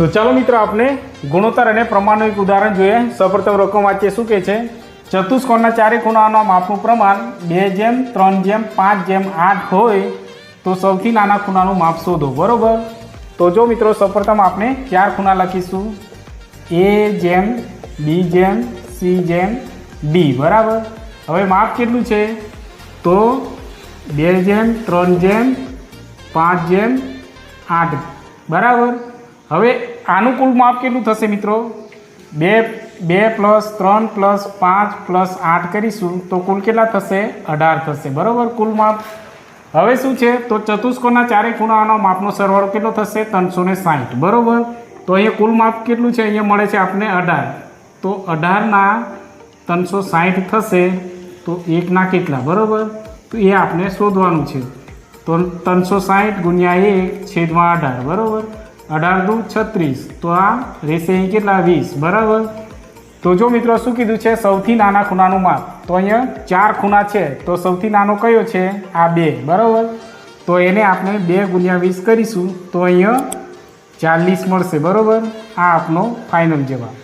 તો ચાલો મિત્રો આપણે ગુણોત્તર અને પ્રમાણનું એક ઉદાહરણ જોઈએ. સૌપ્રથમ રકમ વાંચીએ શું કહે છે? ચતુષ્કોણના ચારે ખૂણાઓના માપનું પ્રમાણ બે જેમ, ત્રણ જેમ, પાંચ જેમ, આઠ હોય તો સૌથી નાના ખૂણાનું માપ શોધો. બરોબર? તો જો મિત્રો, સૌપ્રથમ આપણે ચાર ખૂણા લખીશું. એ જેમ, બી જેમ, સી જેમ, ડી. બરાબર? હવે માપ કેટલું છે? તો બે જેમ, ત્રણ જેમ, પાંચ જેમ, આઠ. બરાબર? હવે આનું કુલ માપ કેટલું થશે મિત્રો? બે બે પ્લસ ત્રણ પ્લસ પાંચ પ્લસ આઠ કરીશું તો કુલ કેટલા થશે? અઢાર થશે. બરાબર? કુલ માપ. હવે શું છે? તો ચતુષ્કોણના ચારે ખૂણાનો માપનો સરવાળો કેટલો થશે? ત્રણસો ને સાહીઠ. બરાબર? તો અહીંયા કુલ માપ કેટલું છે? અહીંયા મળે છે આપણે અઢાર. તો અઢારના ત્રણસો સાહીઠ થશે તો એકના કેટલા? બરાબર? તો એ આપણે શોધવાનું છે. તો ત્રણસો સાહીઠ ગુણ્યા એક છેદમાં અઢાર. બરાબર? અઢાર દુ છત્રીસ. તો આ રહેશે અહીં કેટલા? વીસ. બરાબર? તો જો મિત્રો શું કીધું છે? સૌથી નાના ખૂણાનું માપ. તો અહીંયા ચાર ખૂણા છે. તો સૌથી નાનો કયો છે? આ બે. બરાબર? તો એને આપણે બે ગુણ્યા વીસ કરીશું. તો અહીંયા ચાલીસ મળશે. બરાબર? આ આપનો ફાઇનલ જવાબ.